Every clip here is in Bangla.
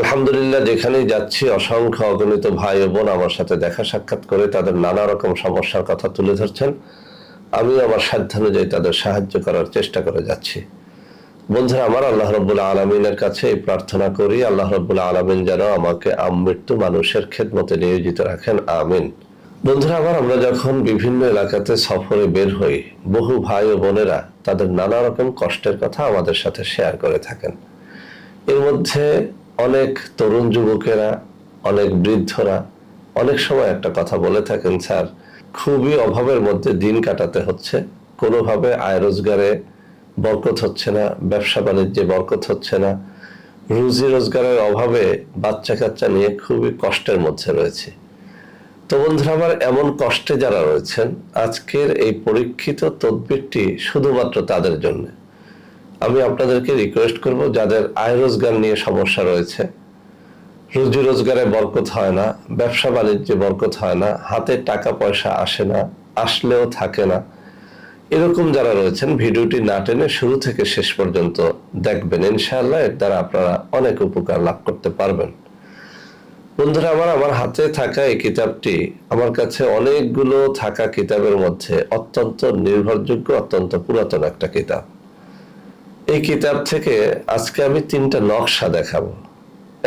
আলহামদুলিল্লাহ, যেখানেই যাচ্ছি, অসংখ্য অগণিত ভাই বোন আমার সাথে দেখা সাক্ষাৎ করে তাদের নানা রকম সমস্যার কথা তুলে ধরছেন। আমি আমার সাধ্যানুযায়ী তাদের সাহায্য করার চেষ্টা করে যাচ্ছি। বন্ধুরা, আমার আল্লাহ রব্বুল্লাহ আলমিনের কাছে এই প্রার্থনা করি, আল্লাহ রব্বুল্লাহ আলমিন যেন আমাকে আমৃত্যু মানুষের খেদমতে নিয়োজিত রাখেন, আমিন। বন্ধুরা, আবার আমরা যখন বিভিন্ন এলাকাতে সফরে বের হই, বহু ভাই ও বোনেরা তাদের নানা রকম কষ্টের কথা আমাদের সাথে শেয়ার করে থাকেন। এর মধ্যে অনেক তরুণ যুবকেরা, অনেক বৃদ্ধরা অনেক সময় একটা কথা বলে থাকেন, স্যার, খুবই অভাবের মধ্যে দিন কাটাতে হচ্ছে। কোনোভাবে আয় রোজগারে বরকত হচ্ছে না, ব্যবসা বাণিজ্যে বরকত হচ্ছে না। রুজি রোজগারের অভাবে বাচ্চা কাচ্চা নিয়ে খুবই কষ্টের মধ্যে রয়েছে। তো বন্ধুরা, আমার এমন কষ্টে যারা রয়েছেন, আজকের এই পরীক্ষিত তদবিরটি শুধুমাত্র তাদের জন্য। আমি আপনাদেরকে রিকোয়েস্ট করব, যাদের আয় রোজগার নিয়ে সমস্যা রয়েছে। রুজি রোজগারে বরকত হয় না, ব্যবসা বাণিজ্যে বরকত হয় না, হাতে টাকা পয়সা আসে না, আসলেও থাকে না। এরকম যারা রয়েছেন, ভিডিওটি না টেনে শুরু থেকে শেষ পর্যন্ত দেখবেন। ইনশাআল্লাহ এর দ্বারা আপনারা অনেক উপকার লাভ করতে পারবেন। বন্ধুরা, আমার আমার হাতে থাকা এই কিতাবটি আমার কাছে অনেকগুলো থাকা কিতাবের মধ্যে অত্যন্ত নির্ভরযোগ্য, অত্যন্ত পুরাতন একটা কিতাব। এই কিতাব থেকে আজকে আমি তিনটা নকশা দেখাবো।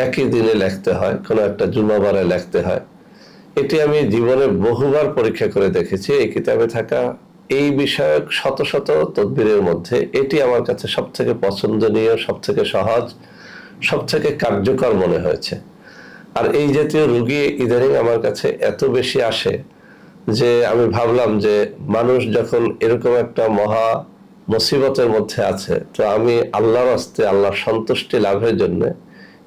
একই দিনে লিখতে হয়, কোনো একটা জুমাবারে লিখতে হয়। এটি আমি জীবনে বহুবার পরীক্ষা করে দেখেছি, এই কিতাবে থাকা এই বিষয়ক শত শত তদবিরের মধ্যে এটি আমার কাছে সব থেকে পছন্দনীয় সব থেকে সহজ সব থেকে কার্যকর মনে হয়েছে। আর এই জাতীয় রুগী ইদানিং আমার কাছে এত বেশি আসে যে আমি ভাবলাম যে মানুষ যখন এরকম একটা মহা মুসিবতের মধ্যে আছে। তো আমি আল্লাহর আস্তে আল্লাহর সন্তুষ্টি লাভের জন্য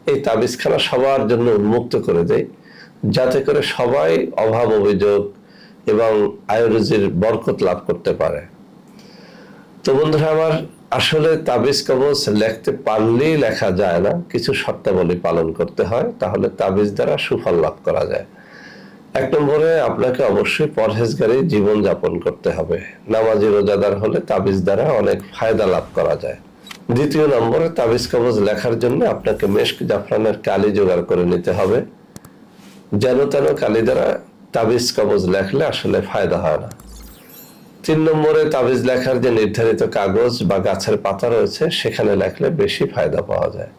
এই তাবিজখানা সবার জন্য উন্মুক্ত করে দেয় যাতে করে সবাই অভাব, অভিযোগ এবং আয়ুরুজির বরকত লাভ করতে পারে। তো বন্ধুরা, আমার আসলে তাবিজ কবজ লেখতে পারলেই লেখা যায় না। কিছু শর্তাবলী পালন করতে হয়, তাহলে তাবিজ দ্বারা সুফল লাভ করা যায়। এক নম্বরে আপনাকে অবশ্যই পরহেজগারী জীবন যাপন করতে হবে। নামাজি রোজাদার হলে তাবিজ দ্বারা অনেক ফায়দা লাভ করা যায়। দ্বিতীয় নম্বরে তাবিজ কবজ লেখার জন্য আপনাকে মেশক জাফরানের কালি জোগাড় করে নিতে হবে। যেন তেন কালি দ্বারা তাবিজ কবজ লেখলে আসলে ফায়দা হয় না। তিন নম্বরে তাবিজ লেখার যে নির্ধারিত কাগজ বা গাছের পাতা রয়েছে, সেখানে লেখলে বেশি ফায়দা পাওয়া যায়।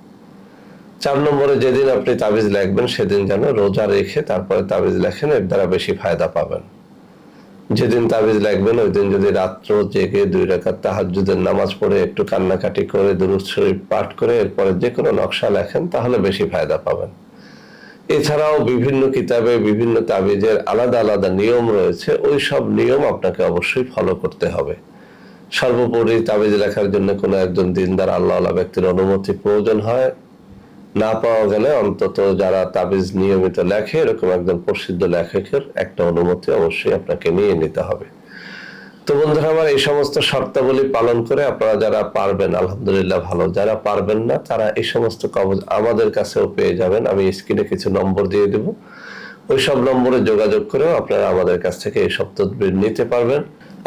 চার নম্বরে যেদিন আপনি তাবিজ লেখবেন, সেদিন যেন রোজা রেখে তারপরে তাবিজ লেখেন, এর দ্বারা বেশি ফায়দা পাবেন। যেদিন তাবিজ লেখবেন, ওই দিন যদি রাত্র জেগে দুই রেখার তাহাজুদের নামাজ পড়ে, একটু কান্নাকাটি করে, দুরুদ শরীফ পাঠ করে, এরপরে যে কোনো নকশা লেখেন, তাহলে বেশি ফায়দা পাবেন। এছাড়াও বিভিন্ন কিতাবে বিভিন্ন তাবিজের আলাদা আলাদা নিয়ম রয়েছে, ওই সব নিয়ম আপনাকে অবশ্যই ফলো করতে হবে। সর্বোপরি তাবিজ লেখার জন্য কোনো একজন দিনদার আল্লাহ ব্যক্তির অনুমতি প্রয়োজন হয়। না পাওয়া গেলে অন্তত যারা তাবিজ নিয়মিত লেখে, এরকম একজন প্রসিদ্ধ লেখকের একটা অনুমতি অবশ্যই আপনাকে নিয়ে নিতে হবে। তো বন্ধুরা, আমার এই সমস্ত শর্তাবলী পালন করে আপনারা যারা পারবেন, আলহামদুলিল্লাহ ভালো, যারা পারবেন না, তারা এই সমস্ত কবজ আমাদের কাছেও পেয়ে যাবেন। আমি স্ক্রিনে কিছু নম্বর দিয়ে দেব। ওই সব নম্বরে যোগাযোগ করেও আপনারা আমাদের কাছ থেকে এই সব তদবির নিতে পারবেন।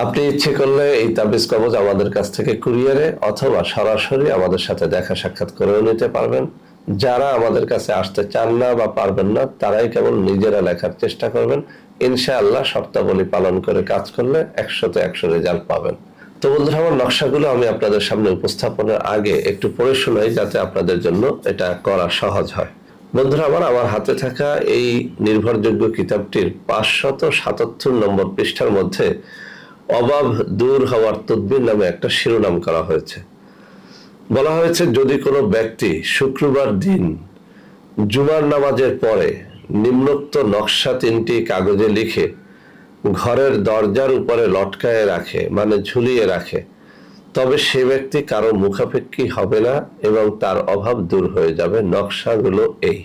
আপনি ইচ্ছে করলে এই তাবিজ কবজ আমাদের কাছ থেকে কুরিয়ারে অথবা সরাসরি আমাদের সাথে দেখা সাক্ষাৎ করেও নিতে পারবেন। যারা আমাদের কাছে আসতে চান না বা পারবেন না, তারাই কেবল নিজেরা লেখার চেষ্টা করবেন। ইনশাআল্লাহ শর্তাবলী পালন করে কাজ করলে একশোতে একশো রেজাল্ট পাবেন। তো বন্ধুরা, আমার নকশাগুলো আমি আপনাদের সামনে উপস্থাপনের আগে একটু পড়ে শোনাই যাতে আপনাদের জন্য এটা করা সহজ হয়। বন্ধুরা, আমার আমার হাতে থাকা এই নির্ভরযোগ্য কিতাবটির পাঁচশত সাতাত্তর নম্বর পৃষ্ঠার মধ্যে অভাব দূর হওয়ার তদ্বির নামে একটা শিরোনাম করা হয়েছে। বলা হয়েছে, যদি কোনো ব্যক্তি শুক্রবার দিন জুমার নামাজের পরে নিম্নোক্ত নকশা তিনটি কাগজে লিখে ঘরের দরজার উপরে লটকায়ে রাখে মানে ঝুলিয়ে রাখে, তবে সে ব্যক্তি কারও মুখাপেক্ষী হবে না এবং তার অভাব দূর হয়ে যাবে। নকশাগুলো এই।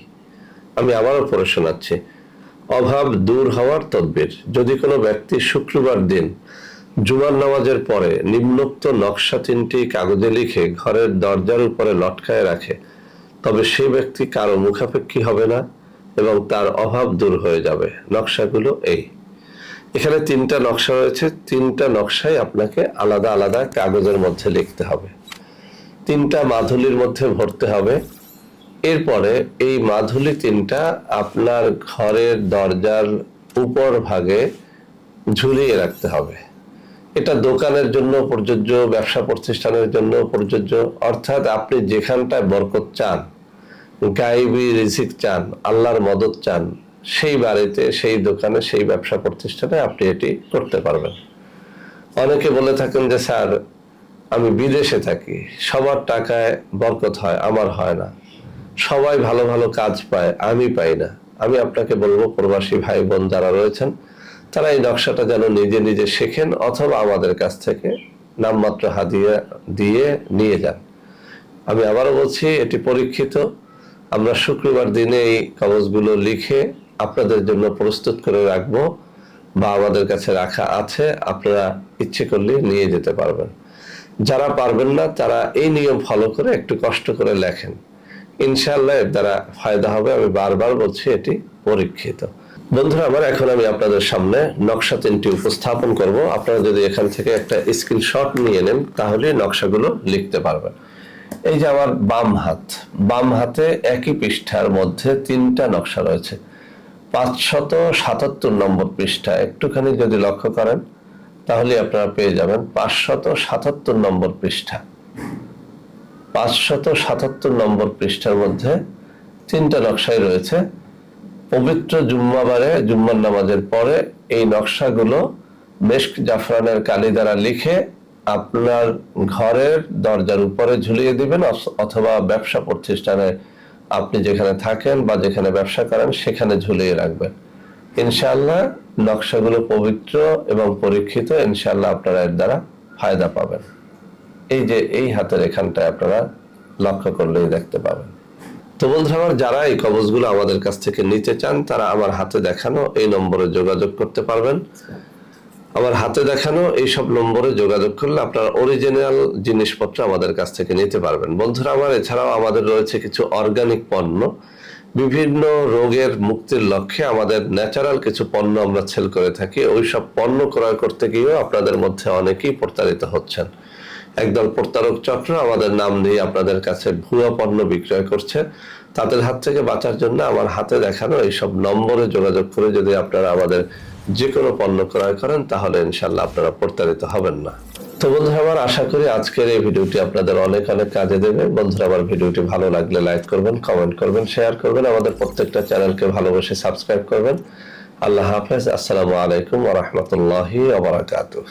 আমি আবারও পড়ে শোনাচ্ছি। অভাব দূর হওয়ার তদবির। যদি কোনো ব্যক্তি শুক্রবার দিন জুমার নামাজের পরে নিম্নোক্ত নকশা তিনটি কাগজে লিখে ঘরের দরজার উপরে লটকায় রাখে। তবে সে ব্যক্তি কারও মুখাপেক্ষী হবে না এবং তার অভাব দূর হয়ে যাবে। নকশাগুলো এই। এখানে তিনটা নকশা রয়েছে। তিনটা নকশাই আপনাকে আলাদা আলাদা কাগজের মধ্যে লিখতে হবে। তিনটা মাধুলির মধ্যে ভরতে হবে। এরপরে এই মাধুলি তিনটা আপনার ঘরের দরজার উপর ভাগে ঝুলিয়ে রাখতে হবে। এটা দোকানের জন্য প্রযোজ্য, ব্যবসা প্রতিষ্ঠানের জন্য প্রযোজ্য। অর্থাৎ আপনি যেখানটায় বরকত চান, গাইবি রিজিক চান, আল্লাহর মদত চান, সেই বাড়িতে, সেই দোকানে, সেই ব্যবসা প্রতিষ্ঠানে আপনি এটি করতে পারবেন। অনেকে বলে থাকেন যে, স্যার, আমি বিদেশে থাকি, সবার টাকায় বরকত হয়, আমার হয় না। সবাই ভালো ভালো কাজ পায়, আমি পাই না। আমি আপনাকে বলব, প্রবাসী ভাই বোন যারা রয়েছেন তারা এই নকশাটা যেন নিজে নিজে শেখেন অথবা আমাদের কাছ থেকে নামমাত্র হাদিয়া দিয়ে নিয়ে যান। আমি আবারও বলছি, এটি পরীক্ষিত। আমরা শুক্রবার দিনে এই কাগজগুলো লিখে আপনাদের জন্য প্রস্তুত করে রাখব বা আমাদের কাছে রাখা আছে, আপনারা ইচ্ছে করলে নিয়ে যেতে পারবেন। যারা পারবেন না, তারা এই নিয়ম ফলো করে একটু কষ্ট করে লেখেন। ইনশাআল্লাহ এর দ্বারা ফায়দা হবে। আমি বারবার বলছি, এটি পরীক্ষিত। বন্ধুরা, আমার এখন আমি আপনাদের সামনে নকশা তিনটি উপস্থাপন করব। আপনারা যদি এখান থেকে একটা স্ক্রিনশট নিয়ে নেন, তাহলে নকশাগুলো লিখতে পারবেন। এই যে আমার বাম হাত। বাম হাতে একই পৃষ্ঠার মধ্যে তিনটা নকশা রয়েছে। পাঁচশত সাতাত্তর নম্বর পৃষ্ঠা। একটুখানি যদি লক্ষ্য করেন, তাহলে আপনারা পেয়ে যাবেন পাঁচশত সাতাত্তর নম্বর পৃষ্ঠা। পাঁচশত সাতাত্তর নম্বর পৃষ্ঠার মধ্যে তিনটা নকশাই রয়েছে। পবিত্র জুম্মাবারে, জুম্মার নামাজের পরে এই নকশাগুলো মেশক জাফরানের কালি দ্বারা লিখে আপনার ঘরের দরজার উপরে ঝুলিয়ে দিবেন অথবা ব্যবসা প্রতিষ্ঠানে আপনি যেখানে থাকেন বা যেখানে ব্যবসা করেন সেখানে ঝুলিয়ে রাখবেন। ইনশাল্লাহ নকশাগুলো পবিত্র এবং পরীক্ষিত ইনশাল্লাহ আপনারা এর দ্বারা ফায়দা পাবেন। এই যে এই হাতের এখানটায় আপনারা লক্ষ্য করলেই দেখতে পাবেন। তো বন্ধুরা আমার যারা এই কবজগুলো আমাদের কাছ থেকে নিতে চান, তারা আমার হাতে দেখানো এই নম্বরে যোগাযোগ করতে পারবেন। আমার হাতে দেখানো এই সব নম্বরে যোগাযোগ করলে আপনার অরিজিনাল জিনিসপত্র আমাদের কাছ থেকে নিতে পারবেন। বন্ধুরা, আমার এছাড়াও আমাদের রয়েছে কিছু অর্গানিক পণ্য। বিভিন্ন রোগের মুক্তির লক্ষ্যে আমাদের ন্যাচারাল কিছু পণ্য আমরা সেল করে থাকি। ওই সব পণ্য ক্রয় করতে গিয়েও আপনাদের মধ্যে অনেকেই প্রতারিত হচ্ছেন। একদল প্রতারক চক্র আমাদের নাম দিয়ে আপনাদের কাছে ভুয়া পণ্য বিক্রয় করছে। তাদের হাত থেকে বাঁচার জন্য আমার হাতে দেখানো এইসব নম্বরে যোগাযোগ করে যদি আপনারা আমাদের যে কোনো পণ্য ক্রয় করেন, তাহলে ইনশাল্লাহ আপনারা প্রতারিত হবেন না। তো বন্ধুরা, আমার আশা করি আজকের এই ভিডিওটি আপনাদের অনেক অনেক কাজে দেবে। বন্ধুরা, আমার ভিডিওটি ভালো লাগলে লাইক করবেন, কমেন্ট করবেন, শেয়ার করবেন, আমাদের প্রত্যেকটা চ্যানেলকে ভালোবেসে সাবস্ক্রাইব করবেন। আল্লাহ হাফেজ। আসসালামু আলাইকুম ওয়া রাহমাতুল্লাহি ওয়া বারাকাতুহু।